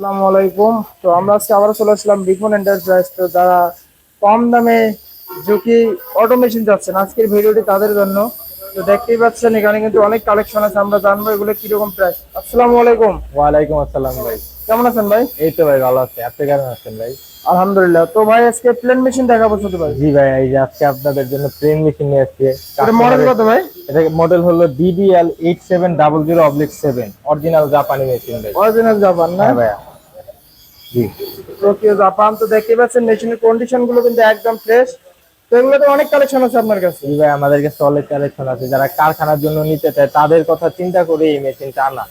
আসসালামু আলাইকুম। তো আমরা আজকে আবার চলে আসলাম রিপন এন্টারপ্রাইজ তো যারা কম দামে ঝুঁকি অটোমেশন যাচ্ছেন আজকের ভিডিওটি তাদের জন্য। তো দেখতেই পাচ্ছেন এখানে কিন্তু অনেক কালেকশন আছে আমরা জানব এগুলো কীরকম প্রাইস আসসালামু আলাইকুম। ওয়ালাইকুম আসসালাম ভাই। কেমন আছেন ভাই? এই তো ভাই ভালো আছে। আপনি কেমন আছেন ভাই? আলহামদুলিল্লাহ। তো ভাই আজকে প্লেন মেশিন দেখাবো শুধু ভাই। জি ভাই এই যে আজকে আপনাদের জন্য প্লেন মেশিন নিয়ে আসছি। এটা মডেল কত ভাই? এটা মডেল হলো DDL eight seven double zero oblique seven original জাপানি মেশিন ভাই। অরিজিনাল জাপান না? হ্যাঁ ভাইয়া জি টোকিও জাপান তো দেখতেই পাচ্ছেন মেশিনের কন্ডিশনগুলো কিন্তু একদম ফ্রেশ তো এগুলোতে অনেক কালেকশন আছে আপনার কাছে? ভাই আমাদের কাছে অনেক কালেকশন আছে। যারা কারখানার জন্য নিতে চায় তাদের কথা চিন্তা করে এই মেশিনটা আনা।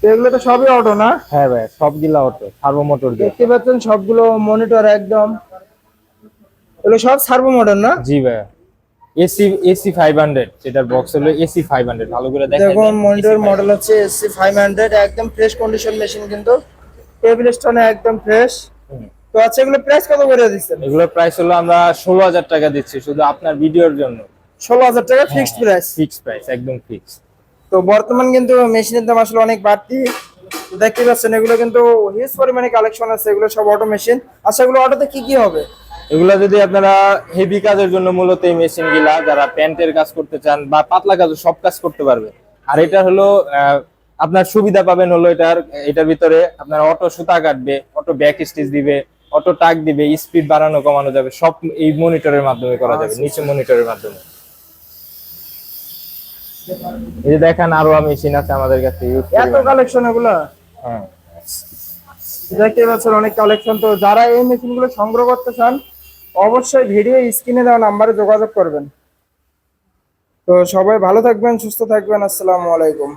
তো এগুলো তো সবই অটো না? হ্যাঁ ভাই সবগুলা অটো সার্ভো মোটর দেখতে পাচ্ছেন সবগুলো মনিটর একদম। এগুলো সব সার্ভো মডেল না? জি ভাই। এসি এসি ফাইভ হান্ড্রেড যেটার বক্স হলো এসি ফাইভ হান্ড্রেড ভালো করে দেখেন দেখুন মনিটর মডেল হচ্ছে ফাইভ হান্ড্রেড একদম ফ্রেশ কন্ডিশন মেশিন কিন্তু। টেবিল স্টোনে একদম ফ্রেশ। তো আচ্ছা এগুলো প্রাইস কত করে দিচ্ছেন? এগুলোর প্রাইস হলো আমরা ষোলো হাজার টাকা দিচ্ছি শুধু আপনার ভিডিওর জন্য। ষোলো হাজার টাকা ফিক্সড প্রাইস ফিক্স প্রাইস একদম ফিক্স তো বর্তমান কিন্তু মেশিনের দাম আসলে অনেক বাড়তি। দেখতে পাচ্ছেন এগুলো কিন্তু হিউজ পরিমাণে কালেকশন আছে এগুলো সব অটো মেশিন আচ্ছা এগুলো অটোতে কি কি হবে? এগুলো যদি আপনারা হেভি কাজের জন্য মূলত এই মেশিনগুলা যারা প্যান্টের কাজ করতে চান বা পাতলা কাজ সব কাজ করতে পারবে। আর এটা হলো আপনার সুবিধা পাবেন হলো এটার এটার ভিতরে আপনার অটো সুতা কাটবে অটো ব্যাক স্টিচ দিবে অটো টাক দিবে স্পিড বাড়ানো কমানো যাবে সব এই মনিটরের মাধ্যমে করা যাবে নিচে মনিটরের মাধ্যমে। এই যে দেখেন আরও মেশিন আছে আমাদের কাছে এত কালেকশন এগুলো? হ্যাঁ। দেখতে পাচ্ছেন অনেক কালেকশন তো যারা এই মেশিনগুলো সংগ্রহ করতে চান অবশ্যই ভিডিও স্ক্রিনে দেওয়া নাম্বারে যোগাযোগ করবেন। তো সবাই ভালো থাকবেন সুস্থ থাকবেন আসসালামু আলাইকুম।